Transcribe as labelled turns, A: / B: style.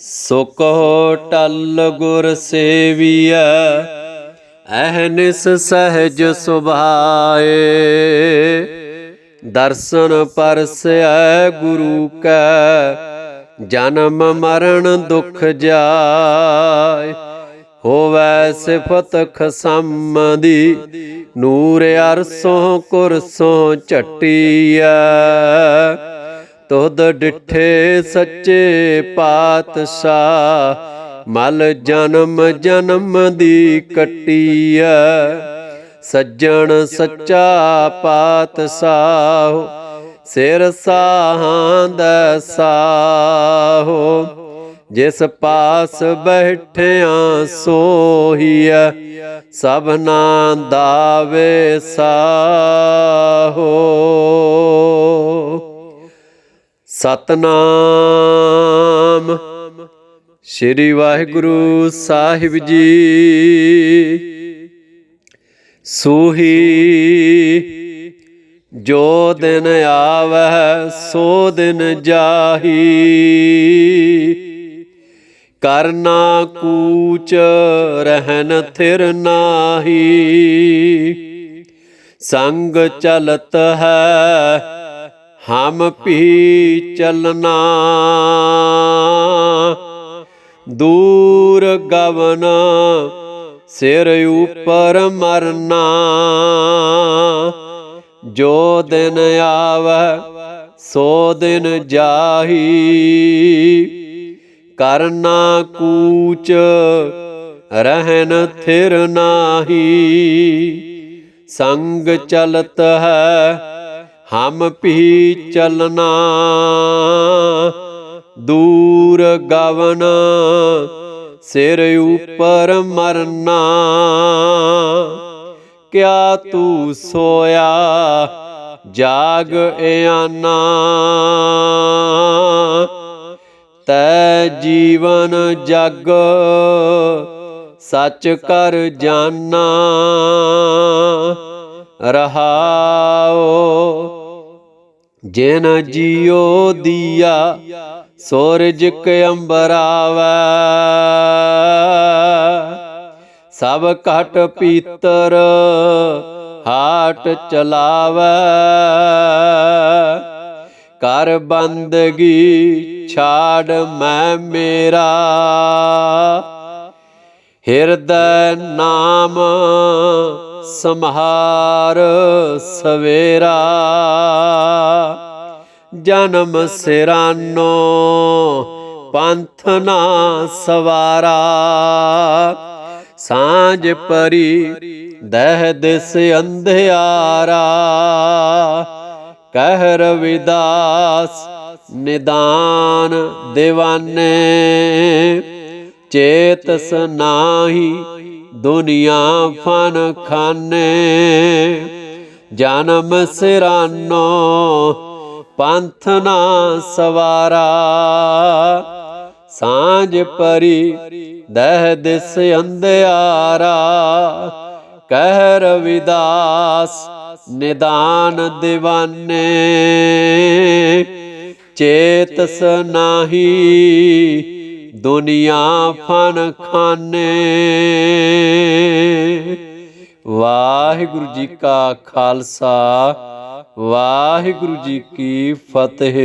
A: ਸੋ ਟਲ ਗੁਰ ਸੇਵੀਐ ਅਹਨਿਸ ਸਹਿਜ ਸੁਭਾਏ। ਦਰਸ਼ਨ ਪਰਸੈ ਗੁਰੂ ਕੈ, ਜਨਮ ਮਰਨ ਦੁਖ ਜਾਏ। ਹੋਵੇ ਸਿਫਤ ਖਸਮ ਦੀ ਨੂਰ ਅਰਸੋਂ ਕੁਰਸੋਂ ਝਟੀਐ। ਤੁਧ ਡਿਠੇ ਸੱਚੇ ਪਾਤਸ਼ਾਹ, ਮਲ ਜਨਮ ਜਨਮ ਦੀ ਕਟੀਐ। ਸੱਜਣ ਸੱਚਾ ਪਾਤਸ਼ਾਹ, ਸਿਰ ਸਾਹਾਂ ਦਾ ਸਾਹੋ। ਜਿਸ ਪਾਸ ਬੈਠਿਆਂ ਸੋਹੀਐ, ਸਭਨਾ ਦਾਵੇ ਸਾਹੋ ਸਤਨਾਮ। ਸ੍ਰੀ ਵਾਹਿਗੁਰੂ ਸਾਹਿਬ ਜੀ। ਸੂਹੀ ਜੋ ਦਿਨ ਆਵੈ, ਸੋ ਦਿਨ ਜਾਹੀ। ਕਰਨਾ ਕੂਚ ਰਹਿਨ ਥਿਰ ਨਾਹੀ। ਸੰਗ ਚਲਤ ਹੈ ਹਮ ਵੀ ਚਲਨਾ। ਦੂਰ ਗਵਨ ਸਿਰ ਉਪਰ ਮਰਨਾ। ਜੋ ਦਿਨ ਆਵੈ, ਸੋ ਦਿਨ ਜਾਹੀ। ਕਰਨਾ ਕੂਚ ਰਹਿਨ ਥਿਰ ਨਾਹੀ। ਸੰਗ ਚਲਤ ਹੈ ਹਮ ਵੀ ਚਲਨਾ, ਦੂਰ ਗਵਨ, ਸਿਰ ਉਪਰ ਮਰਨਾ। ਕਿਆ ਤੂੰ ਸੋਇਆ, ਜਾਗ ਇਆਨਾ। ਤੈ ਜੀਵਨ ਜਗ, ਸੱਚ ਕਰ ਜਾਨਾ। ਰਹਾਓ ਜਿਨ ਜੀਓ ਦੀਆ, ਸੂਰਜ ਕ ਅੰਬਰਾਵੈ ਸਭ ਘਟ ਪੀਤਰ, ਹਾਟ ਚਲਾਵੈ। ਕਰ ਬੰਦਗੀ ਛਾੜ ਮੈਂ ਮੇਰਾ। ਹਿਰਦੈ ਨਾਮ ਸਮਹਾਰ ਸਵੇਰਾ। ਜਨਮ ਸਿਰਾਨੋ, ਪੰਥ ਨਾ ਸਵਾਰਾ। ਸਾਂਝ ਪਰੀ, ਦਹਿ ਦਿਸ ਅੰਧਿਆਰਾ। ਕਹਿ ਰਵਿਦਾਸ, ਨਿਦਾਨ ਦਿਵਾਨੇ। ਚੇਤਸ ਨਾਹੀ ਦੁਨੀਆ ਫਨ ਖਾਨੇ, ਜਨਮ ਸਿਰਾਨੋ, ਪੰਥ ਨਾ ਸਵਾਰਾ। ਸਾਂਝ ਪਰੀ ਦਹਿ ਦਿਸ ਅੰਧਿਆਰਾ ਕਹਿ ਰਵਿਦਾਸ ਨਿਦਾਨ ਦਿਵਾਨੇ। ਚੇਤਸ ਨਾਹੀ ਦੁਨੀਆ ਫਨ ਖਾਨੇ ਵਾਹਿਗੁਰੂ ਜੀ ਕਾ ਖਾਲਸਾ ਵਾਹਿਗੁਰੂ ਜੀ ਕੀ ਫਤਿਹ।